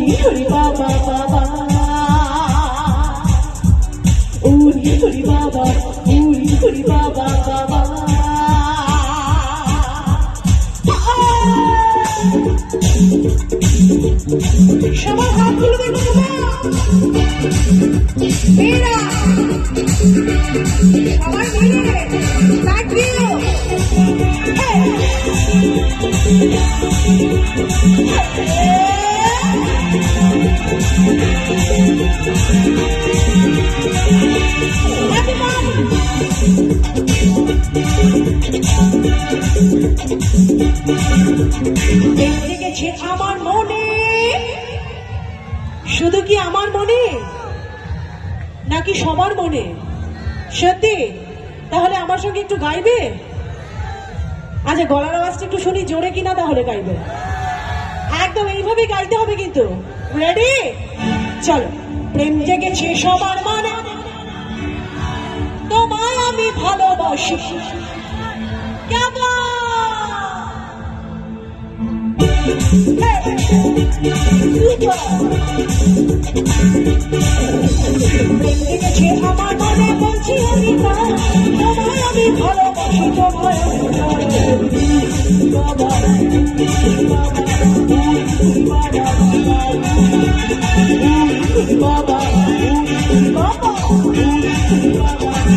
উরি উরি বাবা বাবা। উরি উরি বাবা উরি উরি বাবা বাবা। সবার হাত তুলবে সবাই মিলে Thank you. আমার মনে? শুধু কি আমার মনে? নাকি সবার মনে? সত্যি? তাহলে আমার সঙ্গে একটু গাইবে? আচ্ছা গলার আওয়াজটা একটু শুনি, জোরে কিনা তাহলে গাইবে। একদম এইভাবেই গাইতে হবে কিন্তু। রেডি চলো, প্রেম জেগেছে সবার মানে। তোমায় আমি ভালোবাসি। আমার মনে বলছি আমি তোমায় আমি ভালোবাসি তোমায়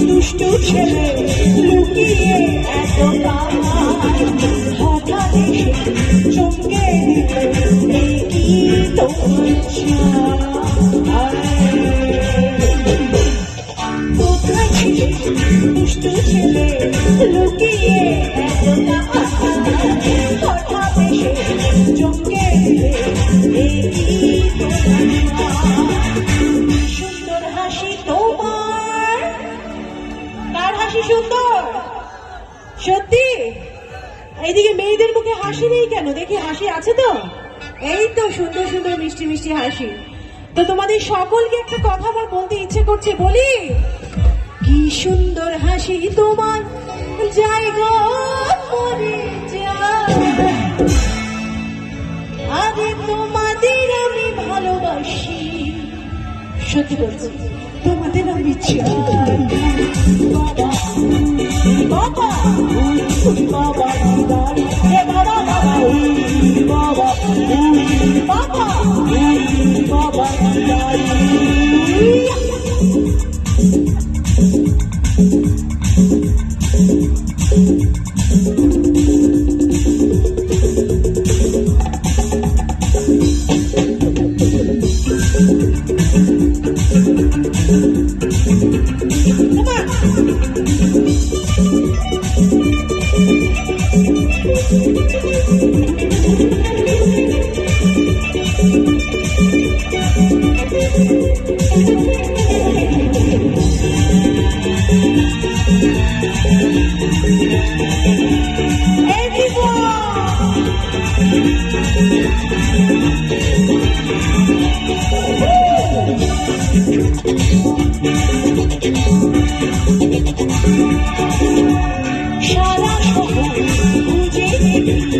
দুষ্টু ছেলে লুকিয়ে এত হঠাৎ চমকে দিল তোমার হাসি নেই কেন? দেখি হাসি আছে তো? এই তো সুন্দর সুন্দর মিষ্টি মিষ্টি হাসি। তো তোমাদের সকলকে একটা কথা আমার বলতে ইচ্ছে করছে, বলি? কি সুন্দর হাসি তোমার জায়গা মরে যায় সত্যি বলছি তোমাদের আমি চাই বাবা বাবা বাবা দিদার হে বাবা বাবা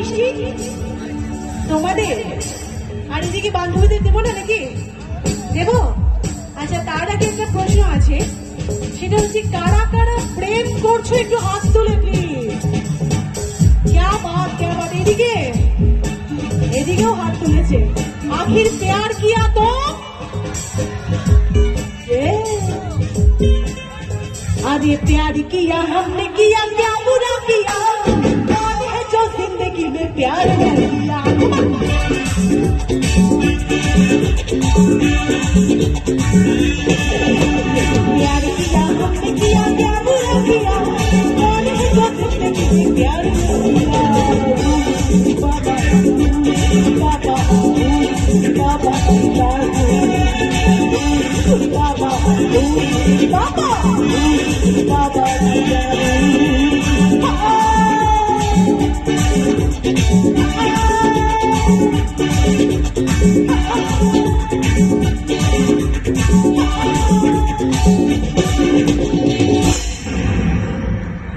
মিষ্টি তোমাদের? আর এদিকে বান্ধবীদের দেবো না নাকি? দেবো? আচ্ছা তার আগে একটা প্রশ্ন আছে। সেটা হচ্ছে, কারা কারা প্রেম করছ? একটু হাত তুলে প্লিজ ক্যা বাত ক্যা বাত? এদিকে? এদিকেও হাত তুলেছে। আখির পেয়ার কি তো? आज ये प्यार किया हमने किया प्यार प्यार